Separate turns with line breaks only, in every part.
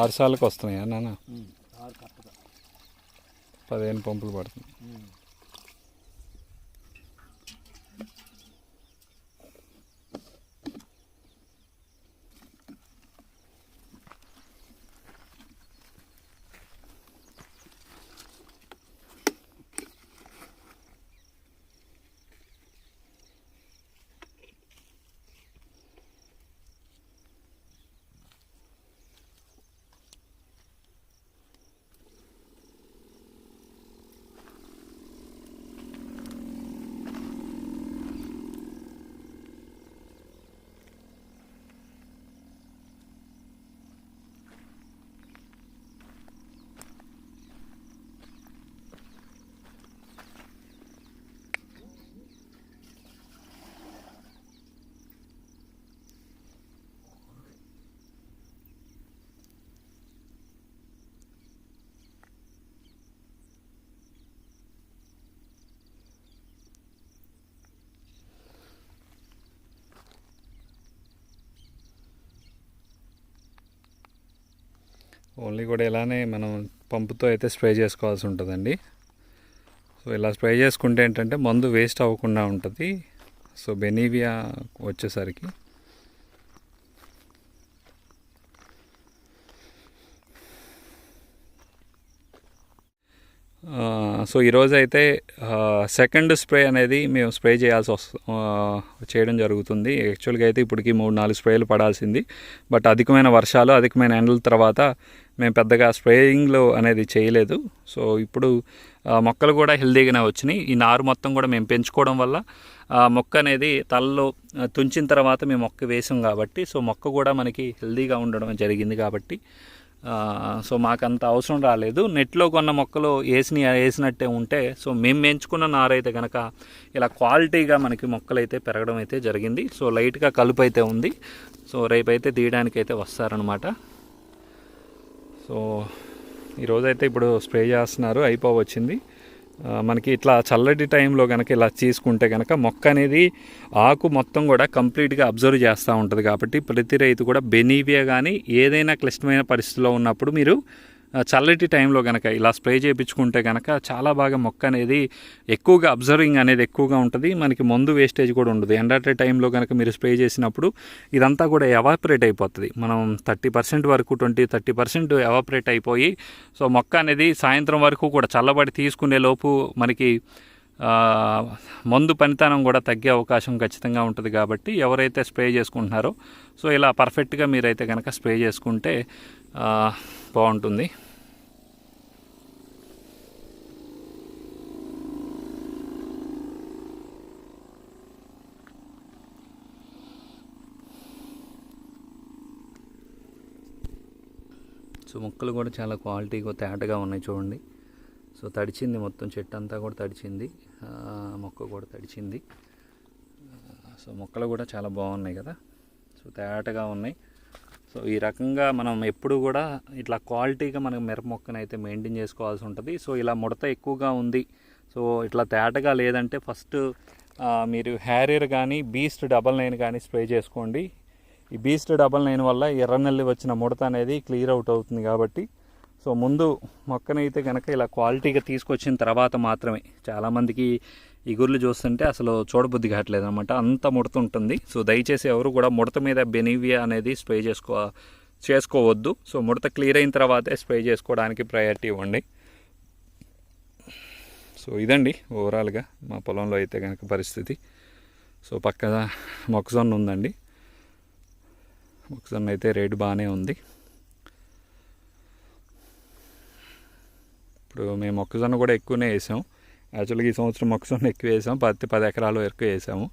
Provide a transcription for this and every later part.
ఆరు సార్లకు వస్తున్నాయా? నాన్న? పదిహేను పంపులు పడుతుంది ఓన్లీ కూడా ఇలానే మనం పంపుతో అయితే స్ప్రే చేసుకోవాల్సి ఉంటుందండి. సో ఇలా స్ప్రే చేసుకుంటే ఏంటంటే మందు వేస్ట్ అవ్వకుండా ఉంటుంది. సో బెనీవియా వచ్చేసరికి. ఆ, సో ఈరోజు అయితే సెకండ్ స్ప్రే అనేది మేము స్ప్రే చేయాల్సి వస్తు చేయడం జరుగుతుంది. యాక్చువల్గా అయితే ఇప్పటికి మూడు నాలుగు స్ప్రేలు పడాల్సింది. బట్ అధికమైన వర్షాలు అధికమైన ఎండల తర్వాత మేము పెద్దగా స్ప్రేయింగ్లో అనేది చేయలేదు. సో ఇప్పుడు మొక్కలు కూడా హెల్దీగానే వచ్చినాయి. ఈ నారు మొత్తం కూడా మేము పెంచుకోవడం వల్ల ఆ మొక్క అనేది తలలో తుంచిన తర్వాత మేము మొక్క వేసాం కాబట్టి సో మొక్క కూడా మనకి హెల్దీగా ఉండడం జరిగింది కాబట్టి సో మాకంత అవసరం రాలేదు. నెట్లో కొన్న మొక్కలు వేసిన వేసినట్టే ఉంటే సో మేము పెంచుకున్న నారైతే కనుక ఇలా క్వాలిటీగా మనకి మొక్కలు అయితే పెరగడం అయితే జరిగింది. సో లైట్గా కలుపు అయితే ఉంది. సో రేపైతే తీయడానికి అయితే వస్తారనమాట సో ఈరోజైతే ఇప్పుడు స్ప్రే చేస్తున్నారు. అయిపోవచ్చింది మనకి ఇట్లా చల్లటి టైంలో కనుక ఇలా తీసుకుంటే కనుక మొక్క అనేది ఆకు మొత్తం కూడా కంప్లీట్గా అబ్జర్వ్ చేస్తూ ఉంటుంది కాబట్టి ప్రతి రైతు కూడా బెనీవియా కానీ ఏదైనా క్లిష్టమైన పరిస్థితిలో ఉన్నప్పుడు మీరు చల్లటి టైంలో కనుక ఇలా స్ప్రే చేయించుకుంటే కనుక చాలా బాగా మొక్క అనేది ఎక్కువగా అబ్జర్వింగ్ అనేది ఎక్కువగా ఉంటుంది. మనకి మందు వేస్టేజ్ కూడా ఉండదు. ఎండాటే టైంలో కనుక మీరు స్ప్రే చేసినప్పుడు ఇదంతా కూడా ఎవాపరేట్ అయిపోతుంది. మనం థర్టీ పర్సెంట్ వరకు ట్వంటీ థర్టీ పర్సెంట్ ఎవాపరేట్ అయిపోయి సో మొక్క అనేది సాయంత్రం వరకు కూడా చల్లబడి తీసుకునే లోపు మనకి మందు పనితనం కూడా తగ్గే అవకాశం ఖచ్చితంగా ఉంటుంది కాబట్టి ఎవరైతే స్ప్రే చేసుకుంటున్నారో సో ఇలా పర్ఫెక్ట్గా మీరైతే కనుక స్ప్రే చేసుకుంటే బాగుంటుంది. సో మొక్కలు కూడా చాలా క్వాలిటీగా తేటగా ఉన్నాయి చూడండి. సో తడిచింది మొత్తం చెట్టు అంతా కూడా తడిచింది. మొక్క కూడా తడిచింది. సో మొక్కలు కూడా చాలా బాగున్నాయి కదా. సో తేటగా ఉన్నాయి. సో ఈ రకంగా మనం ఎప్పుడు కూడా ఇట్లా క్వాలిటీగా మనం మిరప మొక్కను అయితే మెయింటైన్ చేసుకోవాల్సి ఉంటుంది. సో ఇలా ముడత ఎక్కువగా ఉంది. సో ఇట్లా తేటగా లేదంటే ఫస్ట్ మీరు హ్యారియర్ కానీ బీస్ట్ డబల్ నైన్ కానీ స్ప్రే చేసుకోండి. ఈ బీస్ట్ డబల్ నైన్ వల్ల ఎర్రనెల్లి వచ్చిన ముడత అనేది క్లియర్ అవుట్ అవుతుంది కాబట్టి. సో ముందు మొక్కనైతే కనుక ఇలా క్వాలిటీగా తీసుకొచ్చిన తర్వాత మాత్రమే. చాలామందికి ఈ గుర్లు చూస్తుంటే అసలు చూడబుద్ధి కావట్లేదు అనమాట అంత ముడత ఉంటుంది. సో దయచేసి ఎవరు కూడా ముడత మీద బెనీవియా అనేది స్ప్రే చేసుకో చేసుకోవద్దు. సో ముడత క్లియర్ అయిన తర్వాతే స్ప్రే చేసుకోవడానికి ప్రయారిటీ ఇవ్వండి. సో ఇదండి ఓవరాల్గా మా పొలంలో అయితే కనుక పరిస్థితి. సో పక్క మొక్కజొన్న ఉందండి. మొక్కజొన్న అయితే రేటు బాగానే ఉంది. ఇప్పుడు మేము మొక్కజొన్న కూడా ఎక్కువనే వేసాం. యాక్చువల్గా ఈ సంవత్సరం మొక్కజొన్న ఎక్కువ వేసాం పత్తి పది ఎకరాలు వరకు వేసాము.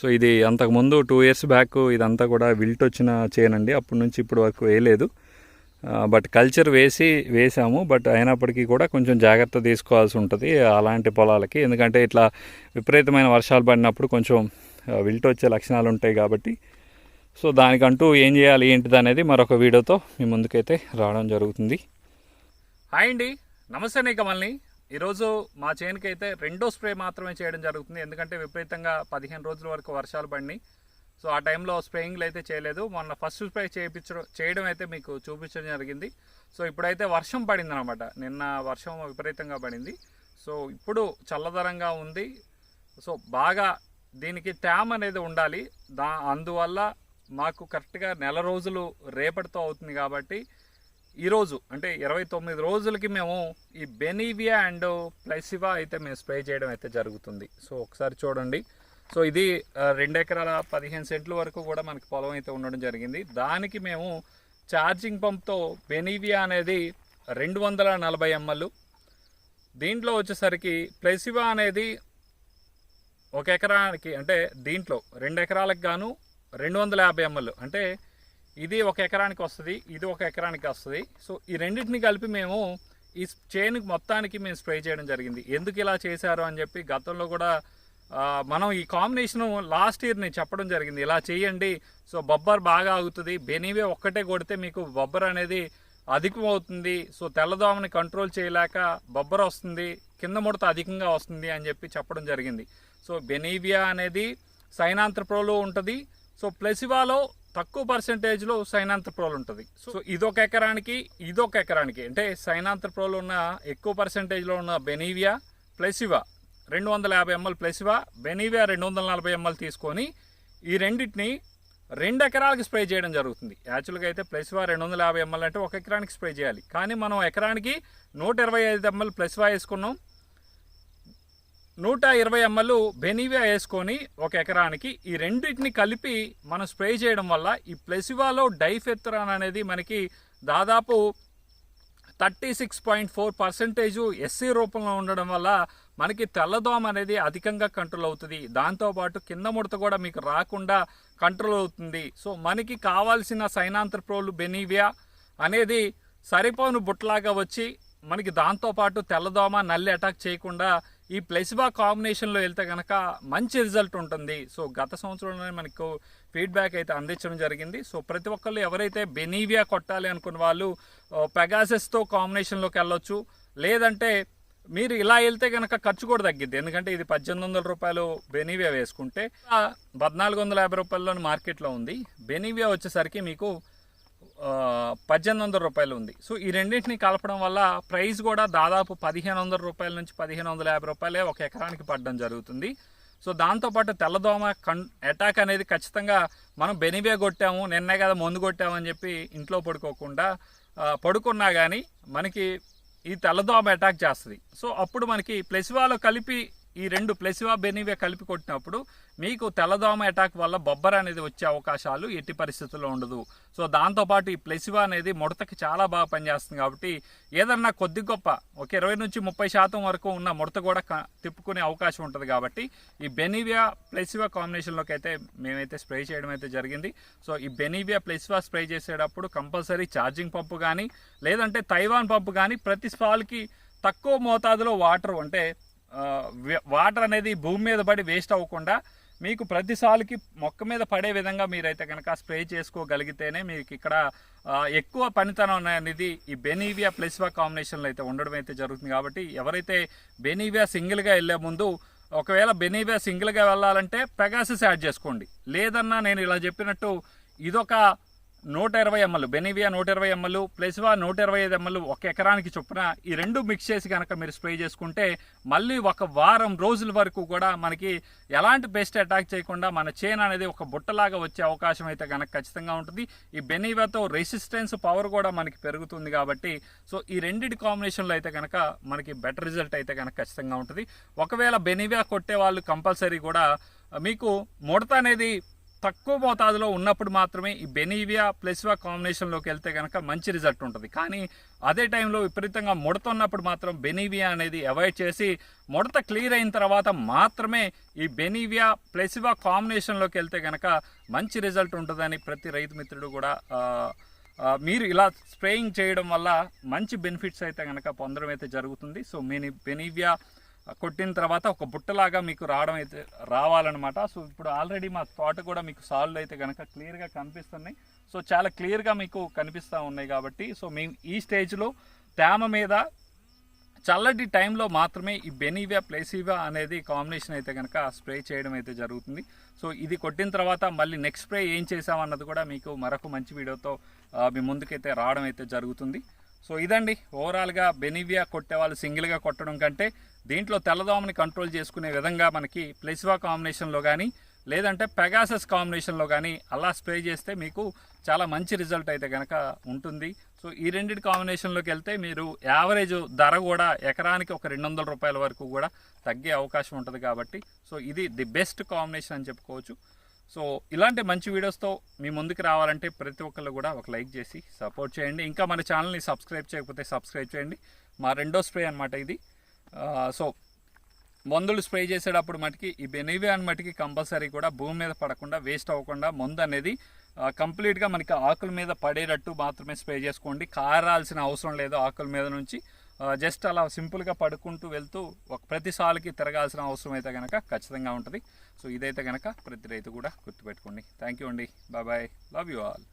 సో ఇది అంతకుముందు టూ ఇయర్స్ బ్యాక్ ఇదంతా కూడా విల్ట్ వచ్చిన చేనండి. అప్పటి నుంచి ఇప్పటి వరకు వేయలేదు. బట్ కల్చర్ వేసి వేసాము. బట్ అయినప్పటికీ కూడా కొంచెం జాగ్రత్త తీసుకోవాల్సి ఉంటుంది అలాంటి పొలాలకి. ఎందుకంటే ఇట్లా విపరీతమైన వర్షాలు పడినప్పుడు కొంచెం విల్ట్ వచ్చే లక్షణాలు ఉంటాయి కాబట్టి. సో దానికంటూ ఏం చేయాలి ఏంటిది అనేది మరొక వీడియోతో మీ ముందుకైతే రావడం జరుగుతుంది. హాయ్ అండి. నమస్తే నీ కమల్ని. ఈరోజు మా చేనుకి అయితే రెండో స్ప్రే మాత్రమే చేయడం జరుగుతుంది. ఎందుకంటే విపరీతంగా పదిహేను రోజుల వరకు వర్షాలు పడినాయి. సో ఆ టైంలో స్ప్రేయింగ్లు అయితే చేయలేదు. మొన్న ఫస్ట్ స్ప్రే చేయించడం చేయడం అయితే మీకు చూపించడం జరిగింది. సో ఇప్పుడైతే వర్షం పడింది అనమాట నిన్న వర్షం విపరీతంగా పడింది. సో ఇప్పుడు చల్లదరంగా ఉంది. సో బాగా దీనికి ట్యామ్ అనేది ఉండాలి. దా అందువల్ల మాకు కరెక్ట్గా నెల రోజులు రేపటితో అవుతుంది కాబట్టి ఈరోజు అంటే ఇరవై తొమ్మిది రోజులకి మేము ఈ బెనీవియా అండ్ ప్లైసివా అయితే మేము స్ప్రే చేయడం అయితే జరుగుతుంది. సో ఒకసారి చూడండి. సో ఇది రెండు ఎకరాల పదిహేను సెంట్ల వరకు కూడా మనకి పొలం అయితే ఉండడం జరిగింది. దానికి మేము ఛార్జింగ్ పంప్తో బెనీవియా అనేది రెండు వందల నలభై ఎంఎల్. దీంట్లో వచ్చేసరికి ప్లెసివా అనేది ఒక ఎకరానికి అంటే దీంట్లో రెండు ఎకరాలకు గాను రెండు వందల యాభై ఎంఎల్. అంటే ఇది ఒక ఎకరానికి వస్తుంది ఇది ఒక ఎకరానికి వస్తుంది. సో ఈ రెండింటిని కలిపి మేము ఈ చేనుకి మొత్తానికి మేము స్ప్రే చేయడం జరిగింది. ఎందుకు ఇలా చేశారు అని చెప్పి గతంలో కూడా మనం ఈ కాంబినేషన్ లాస్ట్ ఇయర్ నేను చెప్పడం జరిగింది. ఇలా చేయండి. సో బొబ్బర్ బాగా ఆగుతుంది. బెనీవే ఒక్కటే కొడితే మీకు బొబ్బర్ అనేది అధికం అవుతుంది. సో తెల్లదోమని కంట్రోల్ చేయలేక బొబ్బర్ వస్తుంది కింద ముడత అధికంగా వస్తుంది అని చెప్పి చెప్పడం జరిగింది. సో బెనీవియా అనేది సైనాంత్రప్రోలో ఉంటుంది. సో ప్లెసివాలో తక్కువ పర్సెంటేజ్లో సైనాంత్రప్రోల్ ఉంటుంది సో ఇదొక ఎకరానికి ఇదొక ఎకరానికి అంటే సైనాంత్రప్రోల్ ఉన్న ఎక్కువ పర్సెంటేజ్లో ఉన్న బెనీవియా ప్లసివా రెండు వందల యాభై ఎంఎల్ ప్లసివా బెనీవియా రెండు వందల నలభై ఎంఎల్ తీసుకొని ఈ రెండింటిని రెండు ఎకరాలకి స్ప్రే చేయడం జరుగుతుంది. యాక్చువల్గా అయితే ప్లస్వా రెండు వందల యాభై ఎంఎల్ అంటే ఒక ఎకరానికి స్ప్రే చేయాలి. కానీ మనం ఎకరానికి నూట ఇరవై ఐదు ఎంఎల్ ప్లస్వా వేసుకున్నాం. నూట ఇరవై ఎంఎల్ బెనీవియా వేసుకొని ఒక ఎకరానికి ఈ రెండింటిని కలిపి మనం స్ప్రే చేయడం వల్ల ఈ ప్లెసివాలో డైఫెత్రాన్ అనేది మనకి దాదాపు thirty six point four percentage SC రూపంలో ఉండడం వల్ల మనకి తెల్లదోమ అనేది అధికంగా కంట్రోల్ అవుతుంది. దాంతోపాటు కింద ముడత కూడా మీకు రాకుండా కంట్రోల్ అవుతుంది. సో మనకి కావాల్సిన సైనాంత్రప్రోలు బెనీవియా అనేది సరిపోను బుట్టలాగా వచ్చి మనకి దాంతోపాటు తెల్లదోమ నల్లి అటాక్ చేయకుండా ఈ ప్లెసిబా కాంబినేషన్లో వెళ్తే కనుక మంచి రిజల్ట్ ఉంటుంది. సో గత సంవత్సరంలోనే మనకు ఫీడ్బ్యాక్ అయితే అందించడం జరిగింది. సో ప్రతి ఒక్కళ్ళు ఎవరైతే బెనీవియా కొట్టాలి అనుకున్న వాళ్ళు పెగాసెస్తో కాంబినేషన్లోకి వెళ్ళొచ్చు. లేదంటే మీరు ఇలా వెళ్తే కనుక ఖర్చు కూడా తగ్గిద్ది. ఎందుకంటే ఇది పద్దెనిమిది వందల రూపాయలు బెనీవియా వేసుకుంటే పద్నాలుగు వందల యాభై రూపాయల్లోని మార్కెట్లో ఉంది. బెనీవియా వచ్చేసరికి మీకు పద్దెనిమిది వందల రూపాయలు ఉంది. సో ఈ రెండింటిని కలపడం వల్ల ప్రైస్ కూడా దాదాపు పదిహేను వందల రూపాయల నుంచి పదిహేను వందల యాభై రూపాయలే ఒక ఎకరానికి పడడం జరుగుతుంది. సో దాంతోపాటు తెల్లదోమ కన్ అటాక్ అనేది ఖచ్చితంగా మనం బెనివే కొట్టాము నిన్నే కదా మందు కొట్టాము అని చెప్పి ఇంట్లో పడుకోకుండా పడుకున్నా కానీ మనకి ఈ తెల్లదోమ అటాక్ చేస్తుంది. సో అప్పుడు మనకి ప్లెసివాలో కలిపి ఈ రెండు ప్లెసివా బెనివే కలిపి కొట్టినప్పుడు మీకు తెల్లదోమ అటాక్ వల్ల బొబ్బర్ అనేది వచ్చే అవకాశాలు ఎట్టి పరిస్థితుల్లో ఉండదు. సో దాంతోపాటు ఈ ప్లెసివా అనేది ముడతకి చాలా బాగా పనిచేస్తుంది కాబట్టి ఏదన్నా కొద్ది గొప్ప ఒక ఇరవై నుంచి ముప్పై శాతం వరకు ఉన్న ముడత కూడా క- తిప్పుకునే అవకాశం ఉంటుంది కాబట్టి ఈ బెనివియా ప్లెసివా కాంబినేషన్లోకి అయితే మేమైతే స్ప్రే చేయడం అయితే జరిగింది. సో ఈ బెనివియా ప్లెసివా స్ప్రే చేసేటప్పుడు కంపల్సరీ ఛార్జింగ్ పంపు కానీ లేదంటే తైవాన్ పంపు కానీ ప్రతి స్పాల్కి తక్కువ మోతాదులో వాటర్ అంటే వాటర్ అనేది భూమి మీద పడి వేస్ట్ అవ్వకుండా మీకు ప్రతిసారికి మొక్క మీద పడే విధంగా మీరైతే కనుక స్ప్రే చేసుకోగలిగితేనే మీకు ఇక్కడ ఎక్కువ పనితనం అనేది ఈ బెనీవియా ప్లస్వా కాంబినేషన్లో అయితే ఉండడం అయితే జరుగుతుంది. కాబట్టి ఎవరైతే బెనీవియా సింగిల్గా వెళ్ళే ముందు ఒకవేళ బెనీవియా సింగిల్గా వెళ్ళాలంటే పెగాసిస్ యాడ్ చేసుకోండి. లేదన్నా నేను ఇలా చెప్పినట్టు ఇదొక నూట ఇరవై ఎంఎల్ బెనివియా నూట ఇరవై ఎంఎల్ ప్లస్వా నూట ఇరవై ఐదు ఎంఎల్ ఒక ఎకరానికి చొప్పున ఈ రెండు మిక్స్ చేసి కనుక మీరు స్ప్రే చేసుకుంటే మళ్ళీ ఒక వారం రోజుల వరకు కూడా మనకి ఎలాంటి పెస్ట్ అటాక్ చేయకుండా మన చేను అనేది ఒక బుట్టలాగా వచ్చే అవకాశం అయితే కనుక ఖచ్చితంగా ఉంటుంది. ఈ బెనివియాతో రెసిస్టెన్స్ పవర్ కూడా మనకి పెరుగుతుంది కాబట్టి సో ఈ రెండింటి కాంబినేషన్లో అయితే కనుక మనకి బెటర్ రిజల్ట్ అయితే కనుక ఖచ్చితంగా ఉంటుంది. ఒకవేళ బెనివియా కొట్టే వాళ్ళు కంపల్సరీ కూడా మీకు ముడత అనేది తక్కువ మోతాదులో ఉన్నప్పుడు మాత్రమే ఈ బెనీవియా ప్లస్వా కాంబినేషన్లోకి వెళ్తే కనుక మంచి రిజల్ట్ ఉంటుంది. కానీ అదే టైంలో విపరీతంగా ముడత ఉన్నప్పుడు మాత్రం బెనీవియా అనేది అవాయిడ్ చేసి ముడత క్లియర్ అయిన తర్వాత మాత్రమే ఈ బెనీవియా ప్లస్వా కాంబినేషన్లోకి వెళ్తే కనుక మంచి రిజల్ట్ ఉంటుందని ప్రతి రైతు మిత్రుడు కూడా మీరు ఇలా స్ప్రేయింగ్ చేయడం వల్ల మంచి బెనిఫిట్స్ అయితే కనుక పొందడం అయితే జరుగుతుంది. సో మీ బెనీవియా కొట్టిన తర్వాత ఒక బుట్టలాగా మీకు రావడం అయితే రావాలన్నమాట. సో ఇప్పుడు ఆల్రెడీ మా తోట కూడా మీకు సాల్వ్ అయితే కనుక క్లియర్గా కనిపిస్తున్నాయి. సో చాలా క్లియర్గా మీకు కనిపిస్తూ ఉన్నాయి కాబట్టి సో మేము ఈ స్టేజ్లో తేమ మీద చల్లటి టైంలో మాత్రమే ఈ బెనీవియా ప్లేసివా అనేది కాంబినేషన్ అయితే కనుక స్ప్రే చేయడం అయితే జరుగుతుంది. సో ఇది కొట్టిన తర్వాత మళ్ళీ నెక్స్ట్ స్ప్రే ఏం చేసామన్నది కూడా మీకు మరొక మంచి వీడియోతో మీ ముందుకైతే రావడం అయితే జరుగుతుంది. సో ఇదండి. ఓవరాల్గా బెనివియా కొట్టే వాళ్ళు సింగిల్గా కొట్టడం కంటే దీంట్లో తెల్లదోమని కంట్రోల్ చేసుకునే విధంగా మనకి ప్లెసివా కాంబినేషన్లో కానీ లేదంటే పెగాసస్ కాంబినేషన్లో కానీ అలా స్ప్రే చేస్తే మీకు చాలా మంచి రిజల్ట్ అయితే కనుక ఉంటుంది. సో ఈ రెండింటి కాంబినేషన్లోకి వెళ్తే మీరు యావరేజ్ ధర కూడా ఎకరానికి ఒక రెండు వందల రూపాయల వరకు కూడా తగ్గే అవకాశం ఉంటుంది కాబట్టి సో ఇది ది బెస్ట్ కాంబినేషన్ అని చెప్పుకోవచ్చు. సో ఇలాంటి మంచి వీడియోస్తో మీ ముందుకు రావాలంటే ప్రతి ఒక్కళ్ళు కూడా ఒక లైక్ చేసి సపోర్ట్ చేయండి. ఇంకా మన ఛానల్ని సబ్స్క్రైబ్ చేయకపోతే సబ్స్క్రైబ్ చేయండి. మా రెండో స్ప్రే అనమాట ఇది. సో మందులు స్ప్రే చేసేటప్పుడు మటుకి ఈ బెనివియాన్ మటుకి కంపల్సరీ కూడా భూమి మీద పడకుండా వేస్ట్ అవ్వకుండా మందు అనేది కంప్లీట్గా మనకి ఆకుల మీద పడేటట్టు మాత్రమే స్ప్రే చేసుకోండి. కారాల్సిన అవసరం లేదు ఆకుల మీద నుంచి. జస్ట్ అలా సింపుల్గా పడుకుంటూ వెళ్తూ ఒక ప్రతి సాలుకి తిరగాల్సిన అవసరం అయితే కనుక ఖచ్చితంగా ఉంటుంది. సో ఇదైతే కనుక ప్రతి రైతు కూడా గుర్తుపెట్టుకోండి. థ్యాంక్ యూ అండి. Bye bye. Love you all.